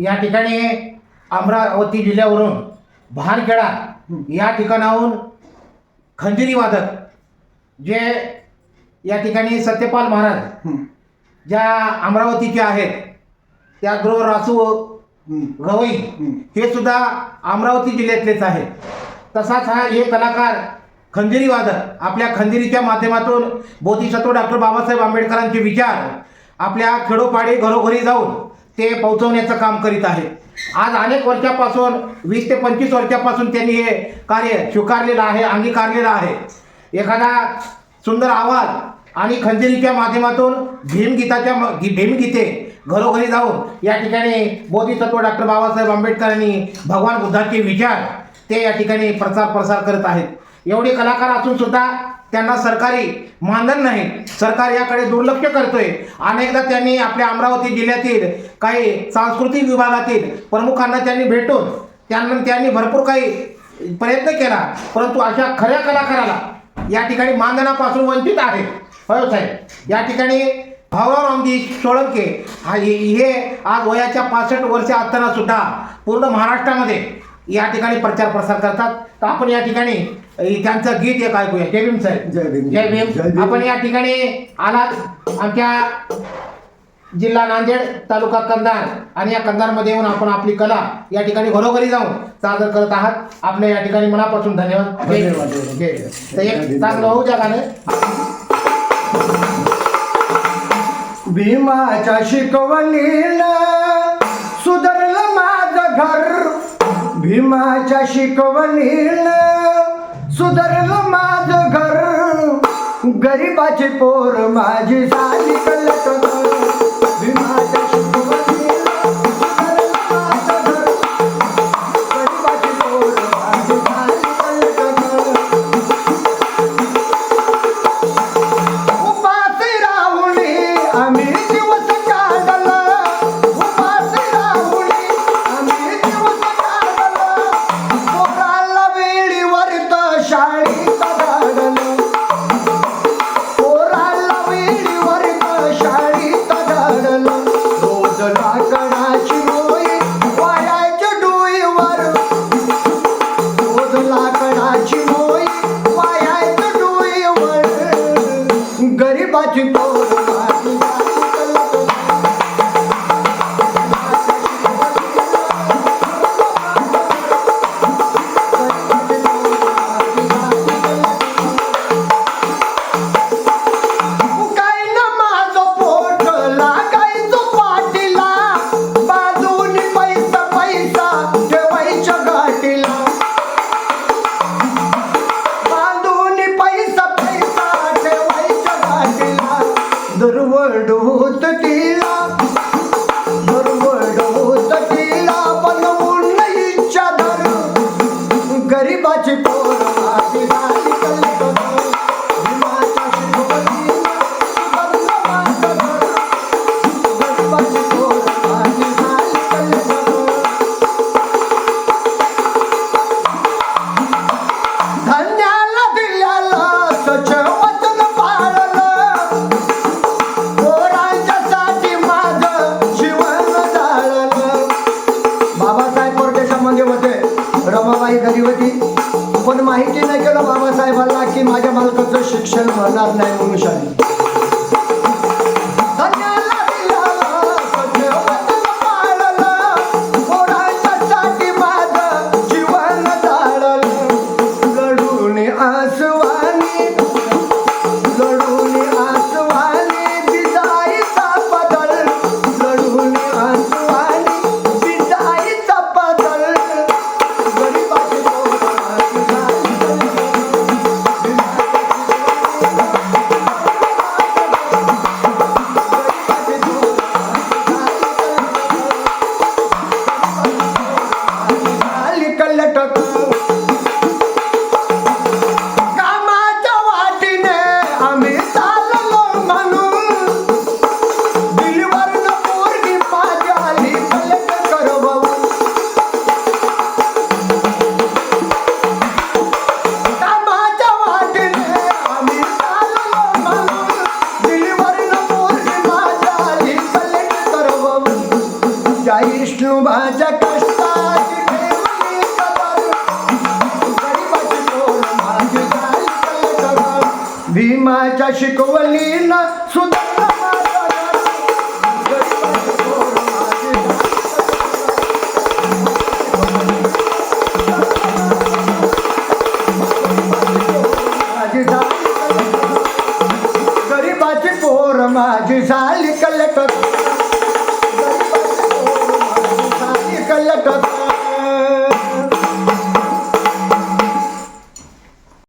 या ठिकाणी अमरावती जिल्ह्यावरून भानखेडा या ठिकाणाहून खंजिरी वादक जे या ठिकाणी सत्यपाल महाराज हं, ज्या अमरावतीचे आहेत त्या गृह रासू हं, गवई हं. हे सुद्धा अमरावती जिल्ह्यातलेच आहेत. तसाच हा एक कलाकार खंजिरी वादक आपल्या खंजिरीच्या माध्यमातून बोधिसत्व डॉक्टर बाबासाहेब आंबेडकरांचे विचार आपल्या खेडोपाडी घरोघरी जाऊन ते पोहोचवण्याचं काम करीत आहे. आज अनेक वर्षापासून वीस ते पंचवीस वर्षापासून त्यांनी हे कार्य स्वीकारलेलं आहे अंगीकारलेलं आहे. एखादा सुंदर आवाज आणि खंजिरीच्या माध्यमातून भीमगीताच्या म- गी- भीमगीते घरोघरी जाऊन या ठिकाणी बोधिसत्व डॉक्टर बाबासाहेब आंबेडकरांनी भगवान बुद्धाचे विचार ते या ठिकाणी प्रचार प्रसार करत आहेत. एवढे कलाकार असून सुद्धा त्यांना सरकारी मानधन नाही. सरकार याकडे दुर्लक्ष करतोय. अनेकदा त्यांनी आपल्या अमरावती जिल्ह्यातील काही सांस्कृतिक विभागातील प्रमुखांना त्यांनी भेटून त्यांना त्यांनी भरपूर काही प्रयत्न केला. परंतु अशा खऱ्या कलाकाराला या ठिकाणी मानधनापासून वंचित आहे. होय साहेब. या ठिकाणी भाऊराव रामजी सोळंके हे आज वयाच्या पासष्ट वर्ष असताना सुद्धा पूर्ण महाराष्ट्रामध्ये या ठिकाणी प्रचार प्रसार करतात. तर आपण या ठिकाणी त्यांचं गीत एक ऐकूया. जय भीम साहेब. जय भीम. जय भीम. आपण या ठिकाणी आलात आमच्या जिल्हा नांदेड तालुका कंधार आणि या कंधारमध्ये येऊन आपण आपली कला या ठिकाणी घरोघरी जाऊन सादर करत आहात. आपल्या या ठिकाणी मनापासून धन्यवाद. तर एक चांगलं होऊ द्या गाणं. भीमाच्या शिकवणीला भीमाच्या शिकवणीला सुधरलं माझं घर. गरीबाची पोर माझी झाली कलट गरीबाची पोर साहेबांना की माझ्या मालकाचं शिक्षण होणार नाही म्हणून शाळेत. माझ्या कष्टाची भीमाच्या शिकवलीनं सुधारला माझा पोर माझी झाली माझी झाली